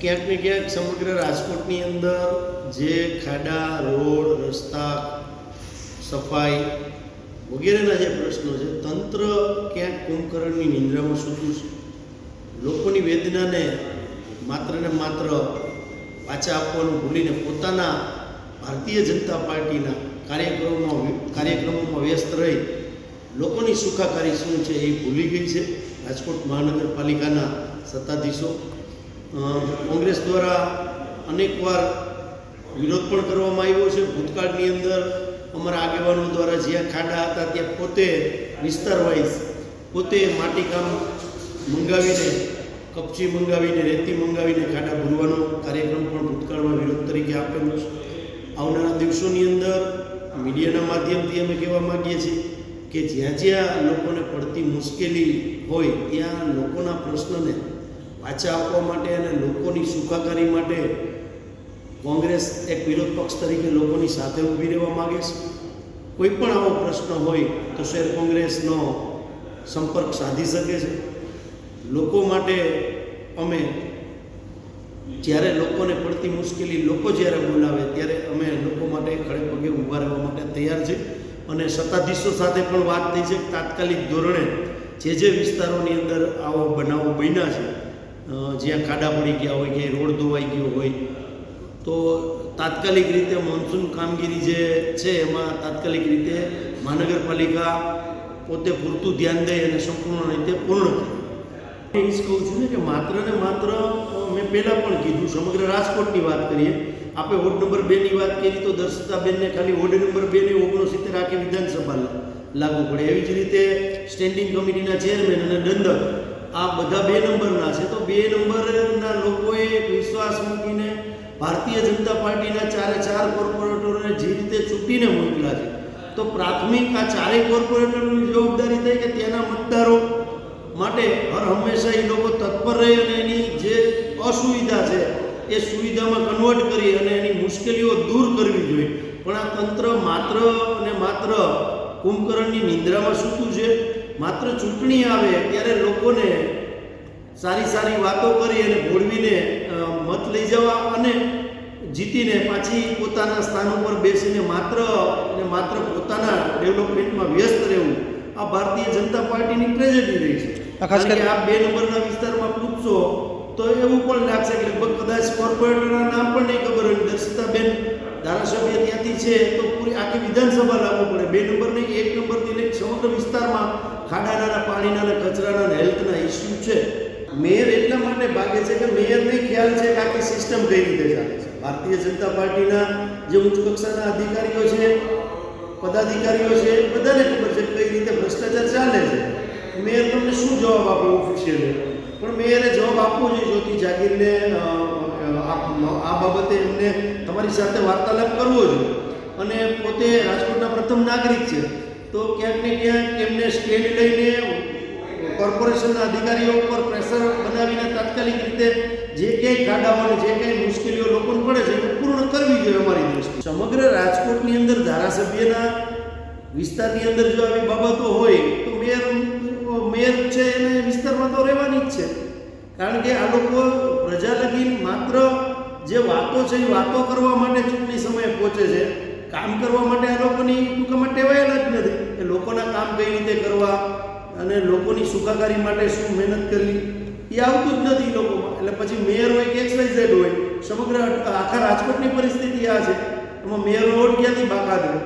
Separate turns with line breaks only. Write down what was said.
ક્યાંક ને ક્યાંક સમગ્ર રાજકોટની અંદર જે ખાડા, રોડ, રસ્તા, સફાઈ વગેરેના જે પ્રશ્નો છે, તંત્ર ક્યાંક કુંભકરણની નિંદ્રામાં સૂતું છે? લોકોની વેદનાને માત્ર ને માત્ર પાછા આપવાનું ભૂલીને પોતાના ભારતીય જનતા પાર્ટીના કાર્યક્રમોમાં કાર્યક્રમોમાં વ્યસ્ત રહી, લોકોની સુખાકારી શું છે એ ભૂલી ગઈ છે રાજકોટ મહાનગરપાલિકાના સત્તાધીશો? કોંગ્રેસ દ્વારા અનેકવાર વિરોધ પણ કરવામાં આવ્યો છે. ભૂતકાળની અંદર અમારા આગેવાનો દ્વારા જ્યાં ખાડા હતા, ત્યાં પોતે વિસ્તાર વાઇઝ પોતે માટીકામ મંગાવીને, કપચી મંગાવીને, રેતી મંગાવીને ખાડા ભરવાનો કાર્યક્રમ પણ ભૂતકાળમાં વિરોધ તરીકે આપેલો છે. આવનારા દિવસોની અંદર મીડિયાના માધ્યમથી અમે કહેવા માગીએ છીએ કે જ્યાં જ્યાં લોકોને પડતી મુશ્કેલી હોય, ત્યાં લોકોના પ્રશ્નને પાછા આપવા માટે અને લોકોની સુખાકારી માટે કોંગ્રેસ એક વિરોધ પક્ષ તરીકે લોકોની સાથે ઊભી રહેવા માગે છે. કોઈ પણ આવો પ્રશ્ન હોય તો શહેર કોંગ્રેસનો સંપર્ક સાધી શકે છે. લોકો માટે અમે જ્યારે લોકોને પડતી મુશ્કેલી લોકો જ્યારે બોલાવે ત્યારે અમે લોકો માટે ખડે પગે ઊભા રહેવા માટે તૈયાર છે. અને સત્તાધીશો સાથે પણ વાત થઈ છે તાત્કાલિક ધોરણે જે જે વિસ્તારોની અંદર આવો બનાવો બન્યા છે જ્યાં ખાડા પડી ગયા હોય કે રોડ ધોવાઈ ગયો હોય, તો તાત્કાલિક રીતે મોન્સૂન કામગીરી જે છે, એમાં તાત્કાલિક રીતે મહાનગરપાલિકા પોતે પૂરતું ધ્યાન દે અને સંપૂર્ણ રીતે પૂર્ણ કરે. એ જ કહું છું ને કે માત્ર ને માત્ર મેં પહેલાં પણ કીધું, સમગ્ર રાજકોટની વાત કરીએ. આપણે વોર્ડ નંબર બેની વાત કરી, તો દર્શિતાબેનને ખાલી વોર્ડ નંબર બેને ઓગણસિત્તેર આખી વિધાનસભા લાગુ પડે. એવી જ રીતે સ્ટેન્ડિંગ કમિટીના ચેરમેન અને દંડક આ બધા બે નંબરના છે. તો બે નંબરના લોકોએ વિશ્વાસ મૂકીને ભારતીય જનતા પાર્ટીના ચારે ચાર કોર્પોરેટરોને જે રીતે ચૂંટીને મોકલા છે, તો પ્રાથમિક આ ચારેય કોર્પોરેટરની જવાબદારી થઈ કે ત્યાંના મતદારો માટે હર હંમેશા એ લોકો તત્પર રહે અને એની જે અસુવિધા છે, એ સુવિધામાં કન્વર્ટ કરી અને એની મુશ્કેલીઓ દૂર કરવી જોઈએ. પણ આ તંત્ર માત્ર અને માત્ર કુંભકરણની નિંદ્રામાં સૂતું છે. માત્ર ચૂંટણી આવે, ત્યારે લોકોને સારી સારી વાતો કરી અને ભોળવીને મત લઈ જવા અને જીતીને પાછી પોતાના સ્થાન ઉપર બેસીને માત્ર અને માત્ર પોતાના ડેવલપમેન્ટમાં વ્યસ્ત રહેવું આ ભારતીય જનતા પાર્ટીની ટ્રેજેડી રહી છે.
આ ખાસ
કારણ કે આ બે નંબરના વિસ્તારમાં પૂછશો તો એવું પણ લાગશે કે લગભગ કદાચ કોર્પોરેટરના નામ પણ નહીં ખબર હોય. દર્શિતાબેન ધારાસભ્ય ત્યાંથી છે તો પૂરી આખી વિધાનસભા લાગુ પડે. બે નંબર નહીં એક નંબરથી લઈને સમગ્ર વિસ્તારમાં ખાડાના પાણીના અને કચરાના હેલ્થના ઇસ્યુ છે. મેયર એટલા માટે ભાગે છે કે મેયરને ખ્યાલ છે કે આખી સિસ્ટમ કઈ રીતે ચાલે છે. ભારતીય જનતા પાર્ટીના જે ઉચ્ચ કક્ષાના અધિકારીઓ છે, પદાધિકારીઓ છે, બધાને ખબર છે કઈ રીતે ભ્રષ્ટાચાર ચાલે છે. મેયર તમને શું જવાબ આપે ઓફિશિયલી પણ મેયરે જવાબ આપવો જોઈએ જ્યોતિ જાગીરને આ બાબતે એમને તમારી સાથે વાર્તાલાપ કરવો જોઈએ. અને પોતે રાજકોટના પ્રથમ નાગરિક છે. તો ક્યાંક ને ક્યાંક એમને સ્ટેન્ડ લઈને કોર્પોરેશનના અધિકારીઓ ઉપર પ્રેશર બનાવીને તાત્કાલિક રીતે જે કંઈ ખાડાઓ અને જે કંઈ મુશ્કેલીઓ લોકોને પડે છે એ પૂર્ણ કરવી જોઈએ અમારી દ્રષ્ટિએ. સમગ્ર રાજકોટની અંદર, ધારાસભ્યના વિસ્તારની અંદર જો આવી બાબતો હોય, તો મેયર મેયર છે એને વિસ્તારમાં તો રહેવાની જ છે. કારણ કે આ લોકો પ્રજાલગી માત્ર જે વાતો છે, એ વાતો કરવા માટે ચૂંટણી સમયે પહોંચે છે. કામ કરવા માટે આ લોકોની ટૂંકામાં ટેવાયેલા જ નથી. કે લોકોના કામ કઈ રીતે કરવા અને લોકોની સુખાકારી માટે શું મહેનત કરવી? એ આવતું જ નથી લોકોમાં. એટલે પછી મેયર હોય કે એક્સવાઇઝેડ હોય, સમગ્ર આખા રાજકોટની પરિસ્થિતિ આ છે. એમાં મેયરનો વોટ ક્યાંથી બાકાત રહે